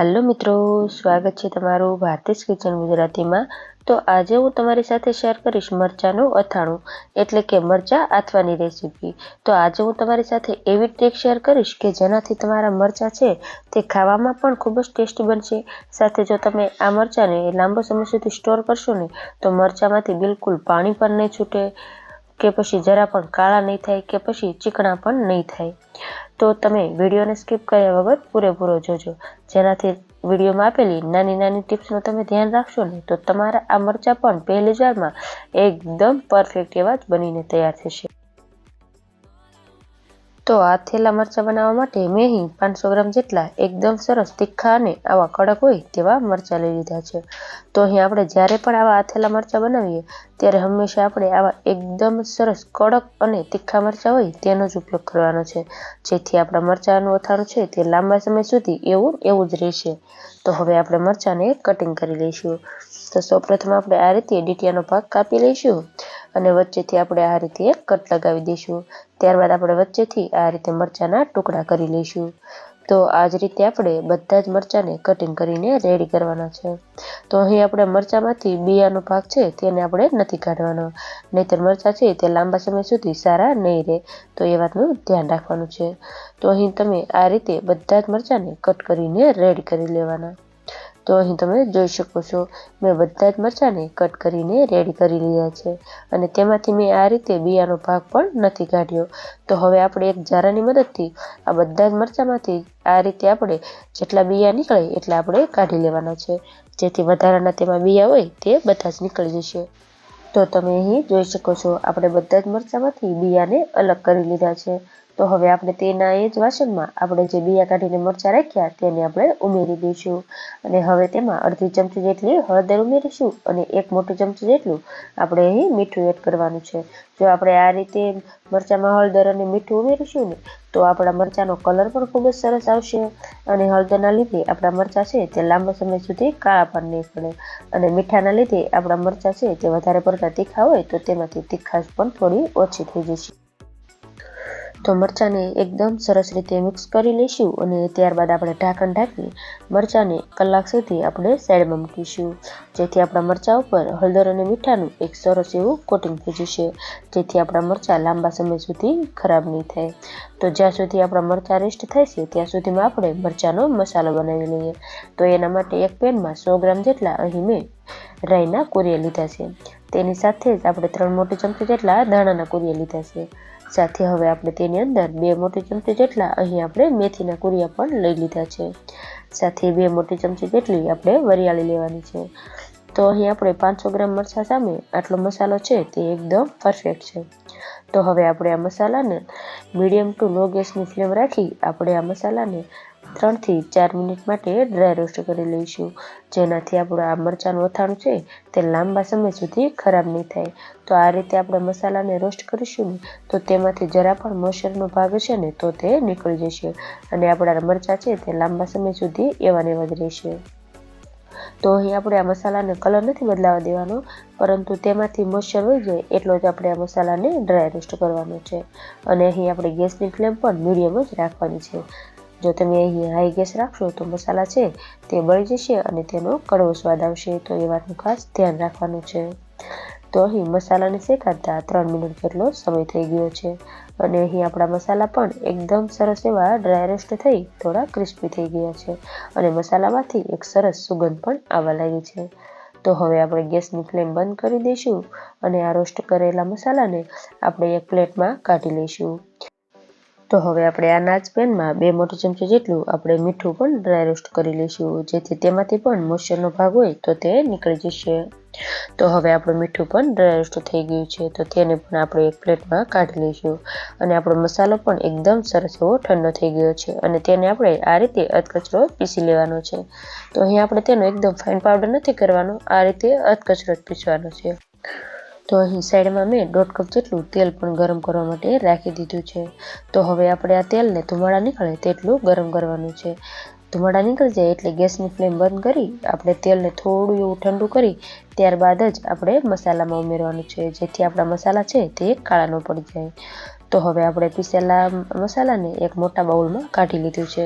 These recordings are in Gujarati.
હાલો મિત્રો, સ્વાગત છે તમારું ભારતીશ કિચન ગુજરાતીમાં. તો આજે હું તમારી સાથે શેર કરીશ મરચાંનું અથાણું, એટલે કે મરચાં આથવાની રેસીપી તો આજે હું તમારી સાથે એવી ટ્રીક શેર કરીશ કે જેનાથી તમારા મરચાં છે તે ખાવામાં પણ ખૂબ જ ટેસ્ટી બનશે. સાથે જો તમે આ મરચાંને લાંબો સમય સુધી સ્ટોર કરશો ને, તો મરચાંમાંથી બિલકુલ પાણી પણ નહીં છૂટે. કે પછી જરા પણ કાળા નહીં થાય કે પછી ચીકણા પણ નહીં થાય. તો તમે વિડીયોને સ્કીપ કર્યા વગર પૂરેપૂરો જોજો. જેનાથી વિડીયોમાં આપેલી નાની નાની ટિપ્સનું તમે ધ્યાન રાખશો ને, તો તમારા આ મરચાં પણ પહેલી જારમાં એકદમ પરફેક્ટ એવા જ બનીને તૈયાર થશે. તો આ થેલા મરચાં બનાવવા માટે મેં અહીં પાંચસો ગ્રામ જેટલા એકદમ સરસ, તીખા અને આવા કડક હોય તેવા મરચાં લઈ લીધા છે. તો અહીં આપણે જ્યારે પણ આવા આથેલા મરચાં બનાવીએ, ત્યારે હંમેશા આપણે આવા એકદમ સરસ, કડક અને તીખા મરચાં હોય તેનો જ ઉપયોગ કરવાનો છે. જેથી આપણા મરચાંનું અથાણું છે તે લાંબા સમય સુધી એવું એવું જ રહેશે. તો હવે આપણે મરચાંને કટિંગ કરી લઈશું. તો સૌપ્રથમ આપણે આ રીતે ડીટીયાનો ભાગ કાપી લઈશું. અને વચ્ચેથી આપણે આ રીતે કટ લગાવી દઈશું. ત્યારબાદ આપણે વચ્ચેથી આ રીતે મરચાંના ટુકડા કરી લઈશું. તો આ જ રીતે આપણે બધા જ મરચાંને કટિંગ કરીને રેડી કરવાના છે. તો અહીં આપણે મરચાંમાંથી બિયાનો ભાગ છે તેને આપણે નથી કાઢવાનો. નહીંતર મરચાં છે તે લાંબા સમય સુધી સારા નહીં રહે. તો એ વાતનું ધ્યાન રાખવાનું છે. તો અહીં તમે આ રીતે બધા જ મરચાંને કટ કરીને રેડી કરી લેવાના. તો અહીં તમે જોઈ શકો છો, મેં બધા જ મરચાંને કટ કરીને રેડી કરી લીધા છે અને તેમાંથી મેં આ રીતે બિયાનો ભાગ પણ નથી કાઢ્યો. તો હવે આપણે એક જારાની મદદથી આ બધા જ મરચાંમાંથી આ રીતે આપણે જેટલા બિયા નીકળે એટલા આપણે કાઢી લેવાના છે. જેથી વધારાના તેમાં બિયા હોય તે બધા જ નીકળી જશે. તો તમે અહીં જોઈ શકો છો, આપણે બધા જ મરચાંમાંથી બિયાને અલગ કરી લીધા છે. તો હવે આપણે તેના એ જ વાસણમાં આપણે જે બીયા કાઢીને મરચાં રાખ્યા તેને આપણે ઉમેરી દઈશું. અને હવે તેમાં અડધી ચમચી જેટલી હળદર ઉમેરીશું અને એક મોટી ચમચી જેટલું આપણે અહીં મીઠું એડ કરવાનું છે. જો આપણે આ રીતે મરચાંમાં હળદર અને મીઠું ઉમેરીશું ને, તો આપણા મરચાંનો કલર પણ ખૂબ જ સરસ આવશે અને હળદરના લીધે આપણા મરચાં છે તે લાંબા સમય સુધી કાળા પણ નહીં પડે. અને મીઠાના લીધે આપણા મરચાં છે તે વધારે પડતા તીખા હોય તો તેમાંથી તીખાશ પણ થોડી ઓછી થઈ જશે. તો મરચાંને એકદમ સરસ રીતે મિક્સ કરી લઈશું અને ત્યારબાદ આપણે ઢાંકણ ઢાંકી મરચાંને કલાક સુધી આપણે સાઈડમાં મૂકીશું. જેથી આપણા મરચાં ઉપર હળદર અને મીઠાનું એક સરસ એવું કોટિંગ થઈ જશે. જેથી આપણા મરચાં લાંબા સમય સુધી ખરાબ નહીં થાય. તો જ્યાં સુધી આપણા મરચાં રેસ્ટ થાય છે, ત્યાં સુધીમાં આપણે મરચાંનો મસાલો બનાવી લઈએ. તો એના માટે એક પેનમાં સો ગ્રામ જેટલા અહીં મેં રાઈના કોરિયા લીધા છે. તેની સાથે જ આપણે ત્રણ મોટી ચમચી જેટલા દાણાના કોરિયા લીધા છે. સાથે હવે આપણે તેની અંદર બે મોટી ચમચી જેટલા અહીં આપણે મેથીના કુરિયા પણ લઈ લીધા છે. સાથે બે મોટી ચમચી જેટલી આપણે વરિયાળી લેવાની છે. તો અહીં આપણે પાંચસો ગ્રામ મરચાં સામે આટલો મસાલો છે તે એકદમ પરફેક્ટ છે. તો હવે આપણે આ મસાલાને મીડિયમ ટુ લો ગેસની ફ્લેમ રાખી આપણે આ મસાલાને ત્રણથી ચાર મિનિટ માટે ડ્રાય રોસ્ટ કરી લઈશું. જેનાથી આપણું આ મરચાંનું અથાણું છે તે લાંબા સમય સુધી ખરાબ નહીં થાય. તો આ રીતે આપણે મસાલાને રોસ્ટ કરીશું ને, તો તેમાંથી જરા પણ મોઇશ્ચરનો ભાગ છે ને, તો તે નીકળી જશે. અને આપણા મરચાં છે તે લાંબા સમય સુધી એવા ને જ રહેશે. તો અહીં આપણે આ મસાલાને કલર નથી બદલાવા દેવાનો, પરંતુ તેમાંથી મોઈશ્ચર હોય જાય એટલો જ આપણે આ મસાલાને ડ્રાય રોસ્ટ કરવાનો છે. અને અહીં આપણે ગેસની ફ્લેમ પણ મીડિયમ જ રાખવાની છે. જો તમે અહીં હાઈ ગેસ રાખશો તો મસાલા છે તે બળી જશે અને તેનો કડવો સ્વાદ આવશે. તો એ વાતનું ખાસ ધ્યાન રાખવાનું છે. તો અહીં મસાલાને શેકાતા ત્રણ મિનિટ જેટલો સમય થઈ ગયો છે. અને અહીં આપણા મસાલા પણ એકદમ સરસ એવા ડ્રાય રોસ્ટ થઈ થોડા ક્રિસ્પી થઈ ગયા છે. અને મસાલામાંથી એક સરસ સુગંધ પણ આવવા લાગી છે. તો હવે આપણે ગેસની ફ્લેમ બંધ કરી દઈશું અને આ રોસ્ટ કરેલા મસાલાને આપણે એક પ્લેટમાં કાઢી લઈશું. તો હવે આપણે આ નાચ પેનમાં બે મોટી ચમચી જેટલું આપણે મીઠું પણ ડ્રાય રોસ્ટ કરી લઈશું. જેથી તેમાંથી પણ મોઇશ્ચરનો ભાગ હોય તો તે નીકળી જશે. તો હવે આપણું મીઠું પણ ડ્રાય રોસ્ટ થઈ ગયું છે, તો તેને પણ આપણે એક પ્લેટમાં કાઢી લઈશું. અને આપણો મસાલો પણ એકદમ સરસ એવો ઠંડો થઈ ગયો છે અને તેને આપણે આ રીતે અધકચરો પીસી લેવાનો છે. તો અહીં આપણે તેનો એકદમ ફાઇન પાવડર નથી કરવાનો, આ રીતે અધકચરો જ પીસવાનો છે. તો અહીં સાઈડમાં મેં દોઢ કપ જેટલું તેલ પણ ગરમ કરવા માટે રાખી દીધું છે. તો હવે આપણે આ તેલને ધુમાડા નીકળે તેટલું ગરમ કરવાનું છે. ધુમાડા નીકળી જાય એટલે ગેસની ફ્લેમ બંધ કરી આપણે તેલને થોડું એવું ઠંડુ કરી ત્યારબાદ જ આપણે મસાલામાં ઉમેરવાનું છે. જેથી આપણા મસાલા છે તે કાળા ન પડી જાય. તો હવે આપણે પીસેલા મસાલાને એક મોટા બાઉલમાં કાઢી લીધું છે.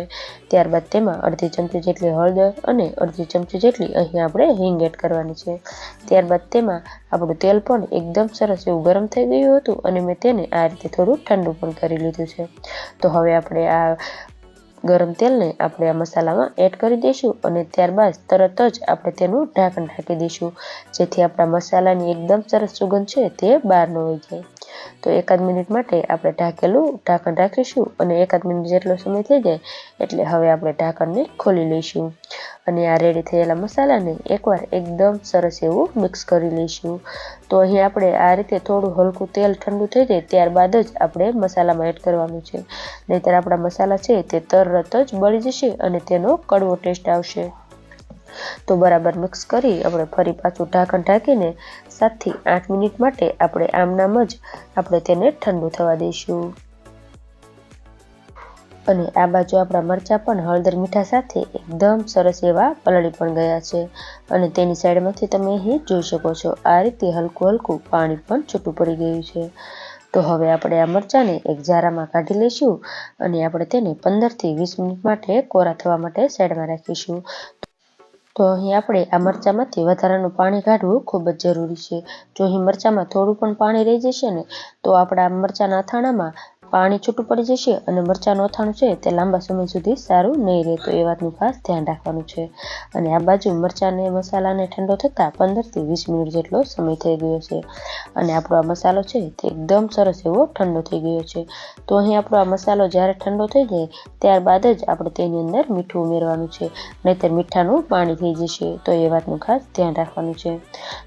ત્યારબાદ તેમાં અડધી ચમચી જેટલી હળદર અને અડધી ચમચી જેટલી અહીં આપણે હિંગ એડ કરવાની છે. ત્યારબાદ તેમાં આપણું તેલ પણ એકદમ સરસ એવું ગરમ થઈ ગયું હતું અને મેં તેને આ રીતે થોડું ઠંડુ પણ કરી લીધું છે. તો હવે આપણે આ ગરમ તેલને આપણે આ મસાલામાં એડ કરી દઈશું અને ત્યારબાદ તરત જ આપણે તેનું ઢાંકણ ઢાંકી દઈશું. જેથી આપણા મસાલાની એકદમ સરસ સુગંધ છે તે બહાર ન વહી જાય. તો એકાદ મિનિટ માટે આપણે ઢાંકેલું ઢાંકણ રાખીશું અને એકાદ મિનિટ જેટલો સમય થઈ જાય એટલે હવે આપણે ઢાંકણને ખોલી લઈશું. અને આ રેડી થયેલા મસાલાને એકવાર એકદમ સરસ એવું મિક્સ કરી લઈશું. તો અહીં આપણે આ રીતે થોડું હલકું તેલ ઠંડુ થઈ જાય ત્યારબાદ જ આપણે મસાલામાં એડ કરવાનું છે. નહીંતર આપણા મસાલા છે તે તરત જ બળી જશે અને તેનો કડવો ટેસ્ટ આવશે. તો બરાબર મિક્સ કરી આપણે ફરી પાછું ઢાંકણ ઢાંકીને સાતથી આઠ મિનિટ માટે આપણે આમનામ જ આપણે તેને ઠંડુ થવા દઈશું. અને આ બાજુ આપણા મરચાં પણ હળદર મીઠા સાથે એકદમ સરસ એવા પલળી પણ ગયા છે. અને તેની સાઈડમાંથી તમે અહીં જોઈ શકો છો, આ રીતે હલકું હલકું પાણી પણ છૂટું પડી ગયું છે. તો હવે આપણે આ મરચાંને એક જારામાં કાઢી લઈશું અને આપણે તેને પંદરથી વીસ મિનિટ માટે કોરા થવા માટે સાઈડમાં રાખીશું. તો અહીં આપણે આ મરચાંમાંથી વધારાનું પાણી કાઢવું ખૂબ જ જરૂરી છે. જો અહીં મરચાંમાં થોડું પણ પાણી રહી જશે ને, તો આપણા મરચાંના અથાણામાં પાણી છૂટું પડી જશે અને મરચાંનું અથાણું છે તે લાંબા સમય સુધી સારું નહીં રહે, તો એ વાતનું ખાસ ધ્યાન રાખવાનું છે. અને આ બાજુ મરચાંને મસાલાને ઠંડો થતાં પંદરથી વીસ મિનિટ જેટલો સમય થઈ ગયો છે. અને આપણો આ મસાલો છે તે એકદમ સરસ એવો ઠંડો થઈ ગયો છે. તો અહીં આપણો આ મસાલો જ્યારે ઠંડો થઈ જાય, ત્યારબાદ જ આપણે તેની અંદર મીઠું ઉમેરવાનું છે. નહીંતર મીઠાનું પાણી થઈ જશે, તો એ વાતનું ખાસ ધ્યાન રાખવાનું છે.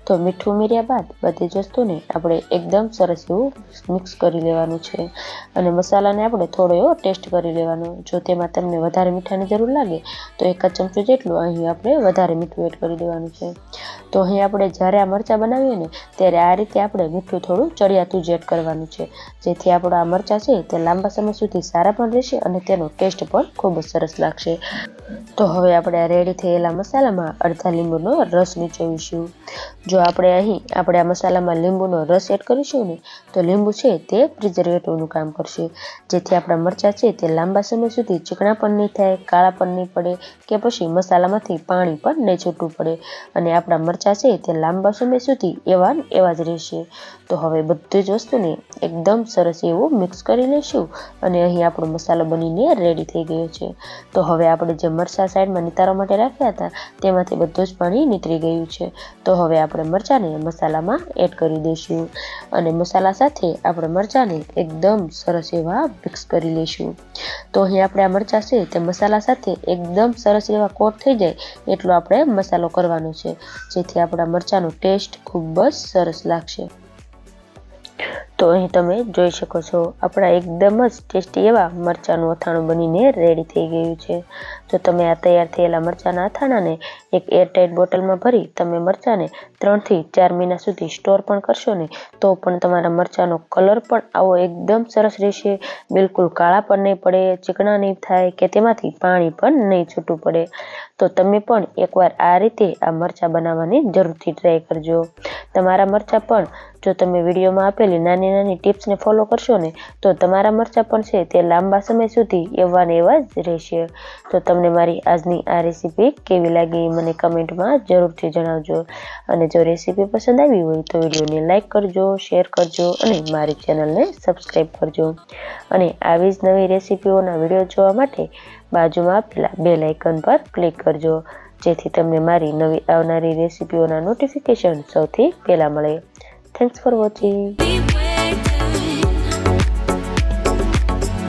તો મીઠું ઉમેર્યા બાદ બધી જ વસ્તુને આપણે એકદમ સરસ એવું મિક્સ કરી લેવાનું છે. અને મસાલાને આપણે થોડો એવો ટેસ્ટ કરી લેવાનો. જો તેમાં તમને વધારે મીઠાની જરૂર લાગે, તો એક જ ચમચો જેટલું અહીં આપણે વધારે મીઠું એડ કરી દેવાનું છે. તો અહીં આપણે જ્યારે આ મરચાં બનાવીએ ને, ત્યારે આ રીતે આપણે મીઠું થોડું ચડિયાતું જ એડ કરવાનું છે. જેથી આપણા આ મરચાં છે તે લાંબા સમય સુધી સારા પણ રહેશે અને તેનો ટેસ્ટ પણ ખૂબ જ સરસ લાગશે. તો હવે આપણે આ રેડી થયેલા મસાલામાં અડધા લીંબુનો રસ નીચોવીશું. જો આપણે અહીં, આપણે આ મસાલામાં લીંબુનો રસ એડ કરીશું ને, તો લીંબુ છે તે પ્રિઝર્વેટિવનું કામ કરશે. જેથી આપણા મરચાં છે તે લાંબા સમય સુધી ચીકણા પણ નહીં થાય, કાળા પણ નહીં પડે કે પછી મસાલામાંથી પાણી પણ નહીં છૂટવું પડે. અને આપણા મરચાં છે તે લાંબા સમય સુધી એવા એવા જ રહેશે. તો હવે બધી જ વસ્તુને એકદમ સરસ એવું મિક્સ કરી લઈશું અને અહીં આપણો મસાલો બનીને રેડી થઈ ગયો છે. તો હવે આપણે જે મરચાં સાઈડમાં નિતારવા માટે રાખ્યા હતા, તેમાંથી બધું જ પાણી નીતરી ગયું છે. તો હવે આપણે મરચાંને મસાલામાં એડ કરી દઈશું અને મસાલા સાથે આપણે મરચાંને એકદમ સરસ એવા મિક્સ કરી લઈશું. તો અહીં આપણે આ મરચાં છે તે મસાલા સાથે એકદમ સરસ એવા કોટ થઈ જાય એટલો આપણે મસાલો કરવાનો છે, જેથી આપણા મરચાંનો ટેસ્ટ ખૂબ જ સરસ લાગશે. તો અહીં તમે જોઈ શકો છો, આપણા એકદમ જ ટેસ્ટી એવા મરચાંનું અથાણું બનીને રેડી થઈ ગયું છે. જો તમે આ તૈયાર થયેલા મરચાંના અથાણાને એક એરટાઇટ બોટલમાં ભરી તમે મરચાંને ત્રણથી ચાર મહિના સુધી સ્ટોર પણ કરશો ને, તો પણ તમારા મરચાંનો કલર પણ આવો એકદમ સરસ રહેશે. બિલકુલ કાળા પણ નહીં પડે, ચીકણા નહીં થાય કે તેમાંથી પાણી પણ નહીં છૂટું પડે. તો તમે પણ એકવાર આ રીતે આ મરચાં બનાવવાની જરૂરથી ટ્રાય કરજો. તમારા મરચાં પણ જો તમે વિડીયોમાં આપેલી નાની નાની ટિપ્સને ફોલો કરશો ને, તો તમારા મરચાં પણ છે તે લાંબા સમય સુધી એવા ને એવા જ રહેશે. તો તમને મારી આજની આ રેસીપી કેવી લાગી મને કમેન્ટમાં જરૂરથી જણાવજો. અને જો રેસીપી પસંદ આવી હોય તો વિડીયોને લાઇક કરજો શેર કરજો અને મારી ચેનલને સબસ્ક્રાઈબ કરજો. અને આવી જ નવી રેસીપીઓના વીડિયો જોવા માટે બાજુમાં આપેલા બે લાઇકન પર ક્લિક કરજો. જેથી તમને મારી નવી આવનારી રેસીપીઓના નોટિફિકેશન સૌથી પહેલાં મળે. Thanks for watching